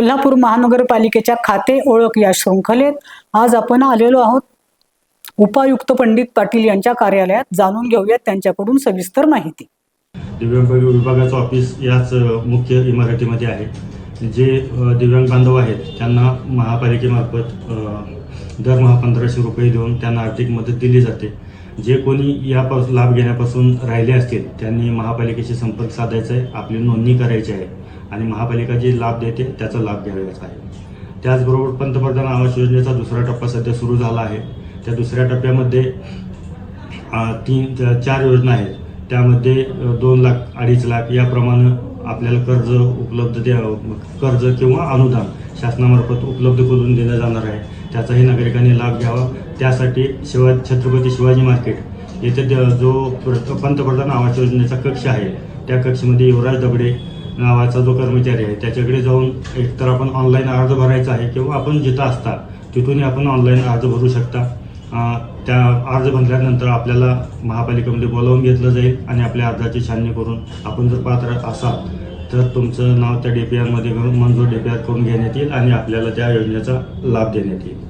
कोल्हापूर महानगरपालिकेच्या खाते ओळख या शृंखलेत आज आपण आलेलो आहोत. उपायुक्त पंडित पाटील यांच्या कार्यालयात जाणून घेऊयात त्यांच्याकडून सविस्तर माहिती. दिव्यांग विभागाचं ऑफिस याच मुख्य इमारतीमध्ये आहे. जे दिव्यांग बांधव आहेत त्यांना महापालिकेमार्फत दरमहा पंधराशे रुपये देऊन त्यांना आर्थिक मदत दिली जाते. जे कोणी यापासून लाभ घेण्यापासून राहिले असतील त्यांनी महापालिकेशी संपर्क साधायचा आहे आपली नोंदणी करायची आहे. आणि महापालिका जे लाभ देते त्याचा लाभ घ्यायचा आहे. त्याचबरोबर पंतप्रधान आवास योजनेचा दुसरा टप्पा सध्या सुरू झाला आहे. त्या दुसऱ्या टप्प्यामध्ये तीन चार योजना आहेत. त्यामध्ये दोन लाख अडीच लाख याप्रमाणे आपल्याला कर्ज उपलब्ध द्या कर्ज किंवा अनुदान शासनामार्फत उपलब्ध करून दिलं जाणार आहे. त्याचाही नागरिकांनी लाभ घ्यावा. त्यासाठी शिवा छत्रपती शिवाजी मार्केट येथे जो प्र- पंतप्रधान आवास योजनेचा कक्ष आहे त्या कक्षामध्ये युवराज दगडे नावाचा जो कर्मचारी आहे त्याच्याकडे जाऊन एकतर आपण ऑनलाईन अर्ज भरायचा आहे किंवा आपण जिथं असता तिथूनही आपण ऑनलाईन अर्ज भरू शकता. त्या अर्ज भरल्यानंतर आपल्याला महापालिकेमध्ये बोलावून घेतलं जाईल आणि आपल्या अर्जाची छाननी करून आपण जर पात्र असाल तर तुमचं नाव त्या डी पी आरमध्ये करून मंजूर डी पी आर करून घेण्यात येईल आणि आपल्याला त्या योजनेचा लाभ देण्यात येईल.